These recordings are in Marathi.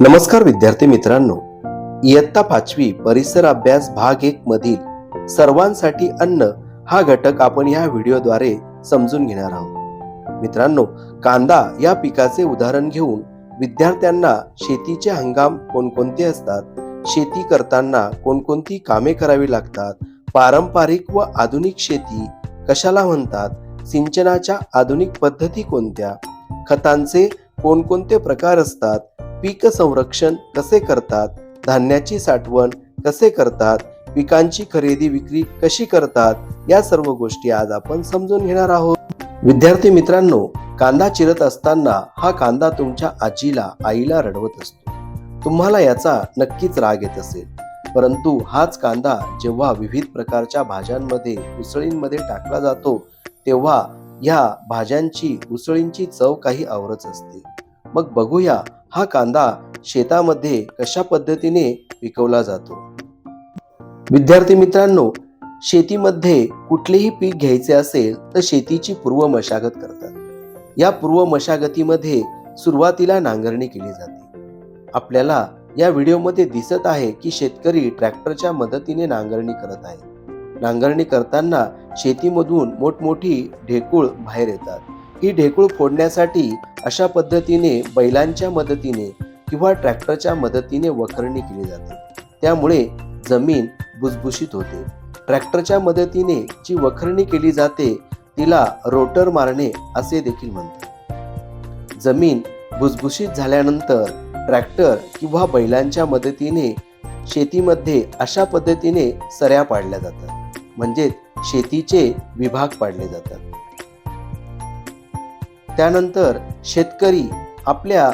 नमस्कार विद्यार्थी मित्रांनो. इयत्ता पाचवी परिसर अभ्यास भाग एक मधील सर्वांसाठी अन्न हा घटक आपण या व्हिडिओद्वारे समजून घेणार आहोत. मित्रांनो कांदा या पिकाचे उदाहरण घेऊन विद्यार्थ्यांना शेतीचे हंगाम कोणकोणते असतात शेती करताना कोणकोणती कामे करावी लागतात पारंपरिक व आधुनिक शेती कशाला म्हणतात सिंचनाच्या आधुनिक पद्धती कोणत्या खतांचे कोणकोणते प्रकार असतात पीक संरक्षण कसे करतात? धान्याची साठवण कसे करतात? पिकांची खरेदी विक्री कशी करतात? या सर्व गोष्टी आज आपण समजून घेणार आहोत. विद्यार्थी मित्रांनो कांदा चिरत असताना हा कांदा तुमच्या आजीला आईला रडवत असतो. तुम्हाला याचा नक्कीच राग येत असेल. परंतु हाच कांदा जेव्हा विविध प्रकारच्या भाज्यांमध्ये उसळींमध्ये टाकला जातो तेव्हा या भाज्यांची उसळींची चव काही आवरच असते. मग बघूया हा कांदा शेतामध्ये कशा पद्धतीने पिकवला जातो. विद्यार्थी मित्रांनो शेतीमध्ये कुठलेही पीक घ्यायचे असेल तर शेतीची पूर्व मशागत करतात. या पूर्व मशागतीमध्ये सुरुवातीला नांगरणी केली जाते. आपल्याला या व्हिडिओमध्ये दिसत आहे की शेतकरी ट्रॅक्टरच्या मदतीने नांगरणी करत आहे नांगरणी करताना शेतीमधून मोठमोठी ढेकूळ बाहेर येतात. ही ढेकूळ फोडण्यासाठी अशा पद्धतीने बैलांच्या मदतीने किंवा ट्रॅक्टरच्या मदतीने वखरणी केली जाते. त्यामुळे जमीन भुसभुशीत होते. ट्रॅक्टरच्या मदतीने जी वखरणी केली जाते तिला रोटर मारणे असे देखील म्हणतात. जमीन भुसभुशीत झाल्यानंतर ट्रॅक्टर किंवा बैलांच्या मदतीने शेतीमध्ये अशा पद्धतीने सऱ्या पाडल्या जातात. म्हणजे शेतीचे विभाग पाडले जातात. त्यानंतर शेतकरी आपल्या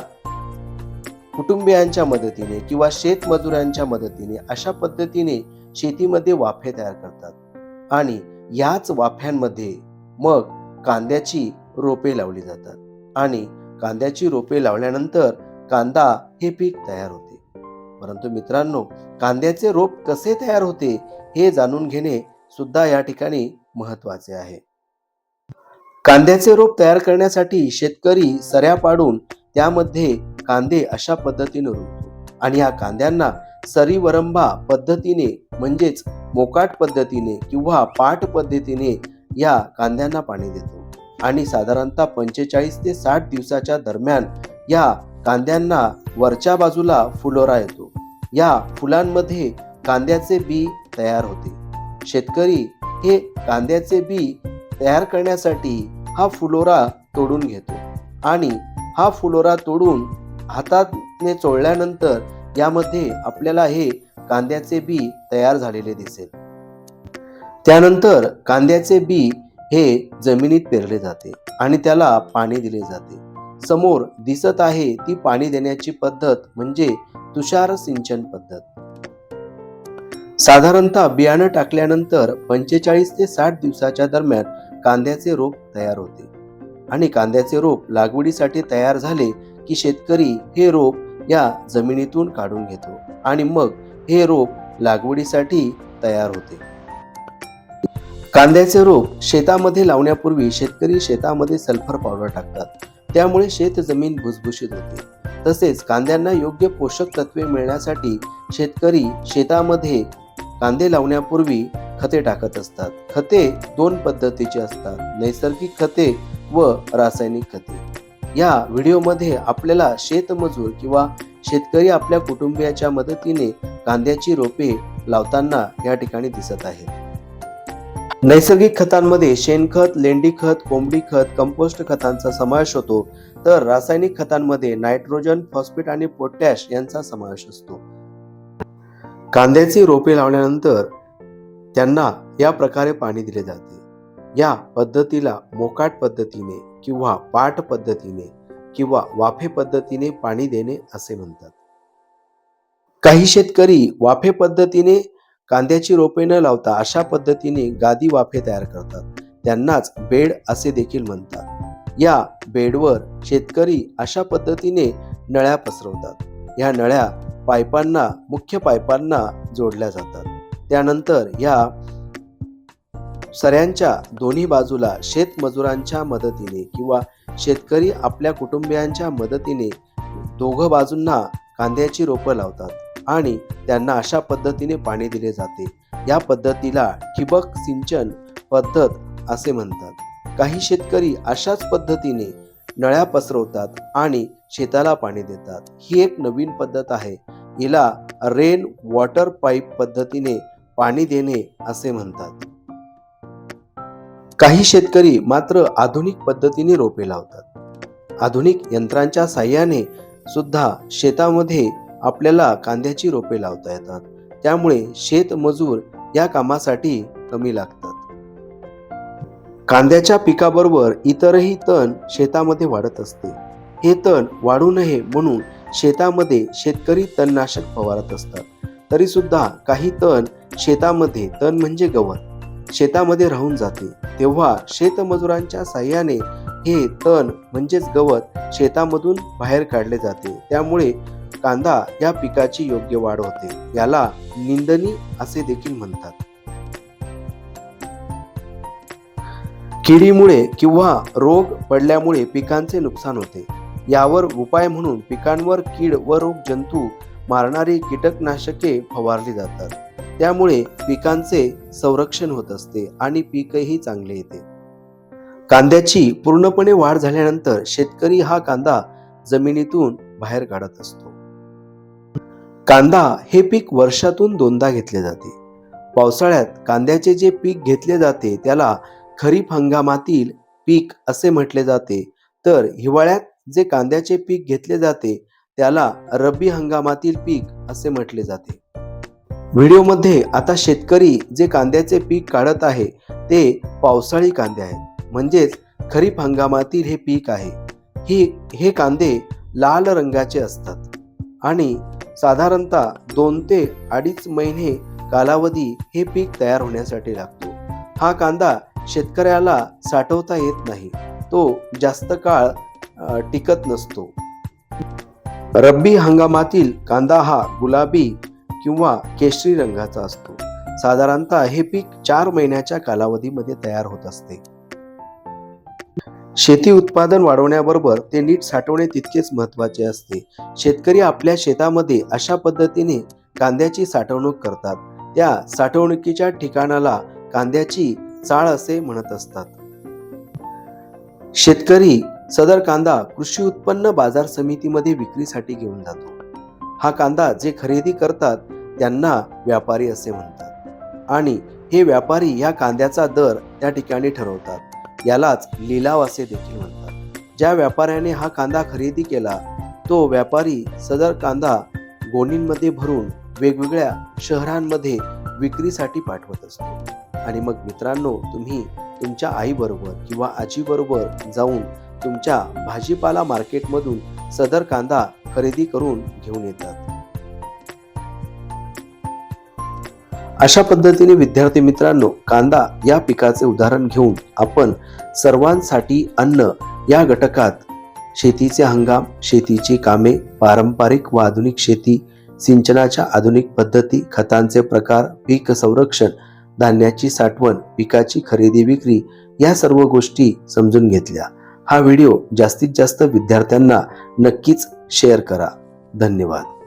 कुटुंबियांच्या मदतीने किंवा शेतमजुरांच्या मदतीने अशा पद्धतीने शेतीमध्ये वाफे तयार करतात. आणि याच वाफ्यांमध्ये मग कांद्याची रोपे लावली जातात. आणि कांद्याची रोपे लावल्यानंतर कांदा हे पीक तयार होते. परंतु मित्रांनो कांद्याचे रोप कसे तयार होते हे जाणून घेणे सुद्धा या ठिकाणी महत्त्वाचे आहे. कांद्याचे रोप तयार करण्यासाठी शेतकरी सऱ्या पाडून त्यामध्ये कांदे अशा पद्धतीने रोपतो. आणि या कांद्यांना सरीवरंबा पद्धतीने म्हणजेच मोकाट पद्धतीने किंवा पाठ पद्धतीने या कांद्यांना पाणी देतो. आणि साधारणतः पंचेचाळीस ते साठ दिवसाच्या दरम्यान या कांद्यांना वरच्या बाजूला फुलोरा येतो. या फुलांमध्ये कांद्याचे बी तयार होते. शेतकरी हे कांद्याचे बी तयार करण्यासाठी हा फुलोरा तोडून घेतो. आणि हा फुलोरा तोडून हाताने चोळल्यानंतर यामध्ये आपल्याला हे कांद्याचे बी तयार झालेले दिसेल. त्यानंतर कांद्याचे बी हे जमिनीत पेरले जाते आणि त्याला पाणी दिले जाते. समोर दिसत आहे ती पाणी देण्याची पद्धत म्हणजे तुषार सिंचन पद्धत. साधारणतः बियाणं टाकल्यानंतर पंचेचाळीस ते साठ दिवसाच्या दरम्यान कांद्याचे रोप तयार होते. आणि कांद्याचे रोप लागवडीसाठी तयार झाले की शेतकरी हे रोप या जमिनीतून काढून घेतो आणि मग हे रोप लागवडीसाठी तयार होते. कांद्याचे रोप शेतामध्ये लावण्यापूर्वी शेतकरी शेतामध्ये सल्फर पावडर टाकतात. त्यामुळे शेत जमीन भुसभुशीत होते. तसेच कांद्यांना योग्य पोषक तत्वे मिळण्यासाठी शेतकरी शेतामध्ये कांदे लावण्यापूर्वी खते टाकत असतात. खते दोन पद्धतीची असतात. नैसर्गिक खते व रासायनिक खते. या व्हिडिओमध्ये आपल्याला शेतमजूर किंवा शेतकरी आपल्या कुटुंबियाच्या मदतीने कांद्याची रोपे लावताना या ठिकाणी दिसत आहेत. नैसर्गिक खतांमध्ये शेणखत लेंडी खत कोंबडी खत कंपोस्ट खतांचा समावेश होतो. तर रासायनिक खतांमध्ये नायट्रोजन फॉस्फेट आणि पोटॅश यांचा समावेश असतो. कांद्याची रोपे लावल्यानंतर त्यांना या प्रकारे पाणी दिले जाते. या पद्धतीला मोकाट पद्धतीने किंवा पाठ पद्धतीने किंवा वाफे पद्धतीने पाणी देणे असे म्हणतात. काही शेतकरी वाफे पद्धतीने कांद्याची रोपे न लावता अशा पद्धतीने गादी वाफे तयार करतात. त्यांनाच बेड असे देखील म्हणतात. या बेडवर शेतकरी अशा पद्धतीने नळ्या पसरवतात. या नळ्या पाईपांना मुख्य पाईपांना जोडल्या जातात. त्यानंतर या सऱ्यांच्या दोन्ही बाजूला शेतमजुरांच्या मदतीने किंवा शेतकरी आपल्या कुटुंबियांच्या मदतीने दोघं बाजूंना कांद्याची रोपं लावतात आणि त्यांना अशा पद्धतीने पाणी दिले जाते. या पद्धतीला ठिबक सिंचन पद्धत असे म्हणतात. काही शेतकरी अशाच पद्धतीने नळ्या पसरवतात आणि शेताला पाणी देतात. ही एक नवीन पद्धत आहे. हिला रेन वॉटर पाईप पद्धतीने पाणी देणे असे म्हणतात. काही शेतकरी मात्र आधुनिक पद्धतीने रोपे लावतात. आधुनिक यंत्रांच्या साह्याने सुद्धा शेतामध्ये आपल्याला कांद्याची रोपे लावता येतात. त्यामुळे शेतमजूर या कामासाठी कमी लागतात. कांद्याच्या पिकाबरोबर इतरही तण शेतामध्ये वाढत असते. हे तण वाढू नये म्हणून शेतामध्ये शेतकरी तणनाशक फवारत असतात. तरी सुद्धा काही तण शेतामध्ये तण म्हणजे गवत. शेतामध्ये राहून जाते. तेव्हा शेतमजुरांच्या साह्याने हे तण म्हणजेच गवत शेतामधून बाहेर काढले जाते. त्यामुळे कांदा या पिकाची योग्य वाढ होते. याला निंदणी असे देखील म्हणतात. किडीमुळे किंवा रोग पडल्यामुळे पिकांचे नुकसान होते. यावर उपाय म्हणून पिकांवर कीड व रोग जंतू मारणारी कीटकनाशके फवारली जातात. त्यामुळे पिकांचे संरक्षण होत असते आणि पीकही चांगले येते. कांद्याची पूर्णपणे वाढ झाल्यानंतर शेतकरी हा कांदा जमिनीतून बाहेर काढत असतो. कांदा हे पीक वर्षातून दोनदा घेतले जाते. पावसाळ्यात कांद्याचे जे पीक घेतले जाते त्याला खरीप हंगामातील पीक असे म्हटले जाते. तर हिवाळ्यात जे कांद्याचे पीक घेतले जाते त्याला रब्बी हंगामातील पीक असे म्हटले जाते. व्हिडिओमध्ये आता शेतकरी जे कांद्याचे पीक काढत आहे ते पावसाळी कांदे आहेत. म्हणजेच खरीप हंगामातील हे पीक आहे. ही हे कांदे लाल रंगाचे असतात. आणि साधारणतः दोन ते अडीच महिने कालावधी हे पीक तयार होण्यासाठी लागतो. हा कांदा शेतकऱ्याला साठवता येत नाही. तो जास्त काळ टिकत नसतो. रब्बी हंगामातील कांदा हा गुलाबी किंवा केशरी रंगाचा असतो. साधारणतः हे पीक चार महिन्याच्या कालावधीमध्ये तयार होत असते. शेती उत्पादन वाढवण्याबरोबर ते नीट साठवणे तितकेच महत्त्वाचे असते. शेतकरी आपल्या शेतामध्ये अशा पद्धतीने कांद्याची साठवणूक करतात. त्या साठवणुकीच्या ठिकाणाला कांद्याची चाळ असे म्हणत असतात. शेतकरी सदर कांदा कृषी उत्पन्न बाजार समितीमध्ये विक्रीसाठी घेऊन जातो. हा कांदा जे खरेदी करतात त्यांना व्यापारी असे म्हणतात. आणि हे व्यापारी या कांद्याचा दर त्या ठिकाणी ठरवतात. यालाच लिलाव असे देखील म्हणतात. ज्या व्यापाऱ्याने हा कांदा खरेदी केला तो व्यापारी सदर कांदा गोणींमध्ये भरून वेगवेगळ्या शहरांमध्ये विक्रीसाठी पाठवत असतो. आणि मग मित्रांनो तुम्ही तुमच्या आईबरोबर किंवा आजीबरोबर जाऊन तुमच्या भाजीपाला मार्केटमधून सदर कांदा खरेदी करून घेऊन येतात. अशा पद्धतीने विद्यार्थी मित्रांनो कांदा या पिकाचे उदाहरण घेऊन आपण सर्वांसाठी अन्न या घटकात शेतीचे हंगाम शेतीची कामे पारंपरिक व आधुनिक शेती सिंचनाच्या आधुनिक पद्धती खतांचे प्रकार पीक संरक्षण धान्याची साठवण पिकाची खरेदी विक्री या सर्व गोष्टी समजून घेतल्या. हा व्हिडिओ जास्तीत जास्त विद्यार्थ्यांना नक्कीच शेअर करा. धन्यवाद.